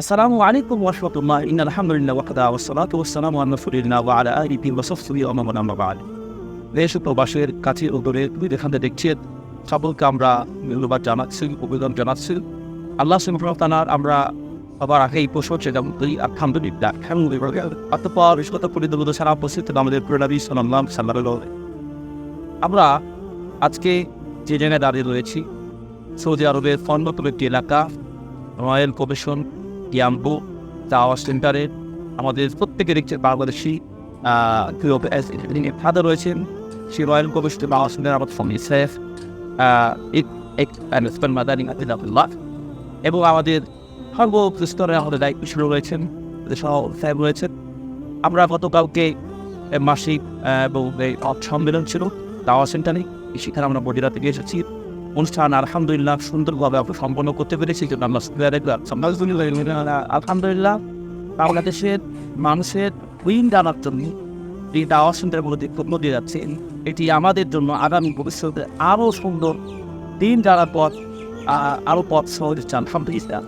আসসালামু আলাইকুম ওয়ারহমাতুল্লাহ ইন্না আলহামদুলিল্লাহ ওয়াকাদা ওয়াসসালাতু ওয়াসসালামু আলা রাসূলিল্লাহ ওয়া আলা আলিহি ওয়া সাহবিহি ওয়া মান আম্মা বা'দ দেশ প্রবাসের কাছে ও দূরে তুমি থেকে দেখছেন সকলকে আমরা ধন্যবাদ জানাচ্ছি, অভিনন্দন জানাচ্ছি। আল্লাহ তাআলার আমরা আবার আগে এই প্রশ্ন ছিলাম তুই আলহামদুলিল্লাহ। আলহামদুলিল্লাহ অতঃপর বিশ্বত পরিদলত সারা উপস্থিত আমাদের প্রণবী সাল্লাল্লাহু আলাইহি আমরা আজকে যে জায়গায় দাঁড়িয়ে রয়েছি, সৌদি আরবের ফন্ডতম একটি এলাকা, রয়্যাল কমিশন ইয়াম্বু টাওয়ার সেন্টারে আমাদের প্রত্যেকের একটি বাংলাদেশি ফাদার রয়েছেন সেই রয়্যাল কমিশন টাওয়ার সেন্টার আমাদের মাদানি আতিলাফুল্লাহ এবং আমাদের সর্বস্তরে আমাদের দায়িত্বশীল রয়েছেন, আমাদের সহ সাহেব রয়েছেন। আমরা গতকালকে মাসিক এবং সম্মেলন ছিল টাওয়ার সেন্টারে সেখানে আমরা বডিরা থেকে এসেছি। অনুষ্ঠান, আলহামদুলিল্লাহ, সুন্দরভাবে আমরা সম্পন্ন করতে পেরেছি। আমরা আলহামদুলিল্লাহ বাংলাদেশের মানুষের উইন জানার জন্য এই টাওয়ার সেন্টারের মধ্যে যত্ন দিয়ে যাচ্ছে। এটি আমাদের জন্য আগামী ভবিষ্যতে আরও সুন্দর দিন জানার পথ আরও পথ সহজ চান আলহামদুলিল্লাহ।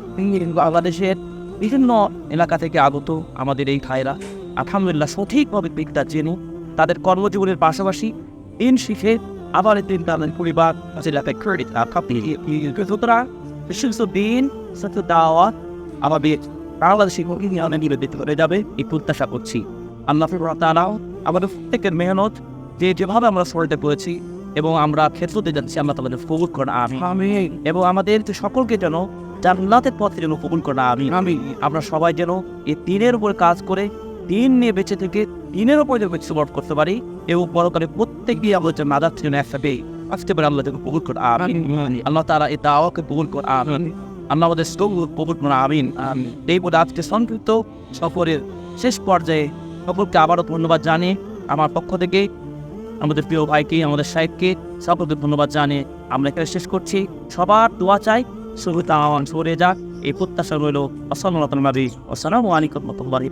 বাংলাদেশের বিভিন্ন এলাকা থেকে আগত আমাদের এই ভাইরা আলহামদুলিল্লাহ সঠিকভাবে দিকটা জেনে তাদের কর্মজীবনের পাশাপাশি দিন শিখে আবার দিন তাদের পরিবার ক্রেডিট সুতরাং বিশেষ দিন সত্য দাওয়া আমাদের বাংলাদেশি নিয়ে নিবেদিত যাবে এই প্রত্যাশা করছি আল্লাহ তালাও আমাদের প্রত্যেকের মেহনত যে যেভাবে আমরা সরতে করেছি এবং আমরা ক্ষেত্রতে যাচ্ছি আমরা কবুল করেন আমি এবং আমাদের সকলকে যেন জান্নাতের পথে যেন কবুল করেন আমি আমি আমরা সবাই যেন এই দিনের উপর কাজ করে দিন নিয়ে বেঁচে থেকে দিনের উপর যেন সুবর্ট করতে পারি এবং পরকালে প্রত্যেকই আমাদের যেন নাজাত যেন একসাথে আসতে পারে আল্লাহ যেন কবুল করে আমিন। আল্লাহ তারা এই দাওয়াকে কবুল করে আমিন। আল্লাহ আমাদের কবুল করে আমিন। এই বলে আজকে সংক্ষিপ্ত সফরের শেষ পর্যায়ে সকলকে আবারও ধন্যবাদ জানিয়ে আমার পক্ষ থেকে আমাদের প্রিয় ভাইকে আমাদের সাহেবকে সকলকে ধন্যবাদ জানিয়ে আমরা এখানে শেষ করছি। সবার দোয়া চাই সুবিধা সরে যাক। এই প্রত্যাশা রইল আসসালামু আলাইকুম আসসালামু আলাইকুম রহমতুল্লাহি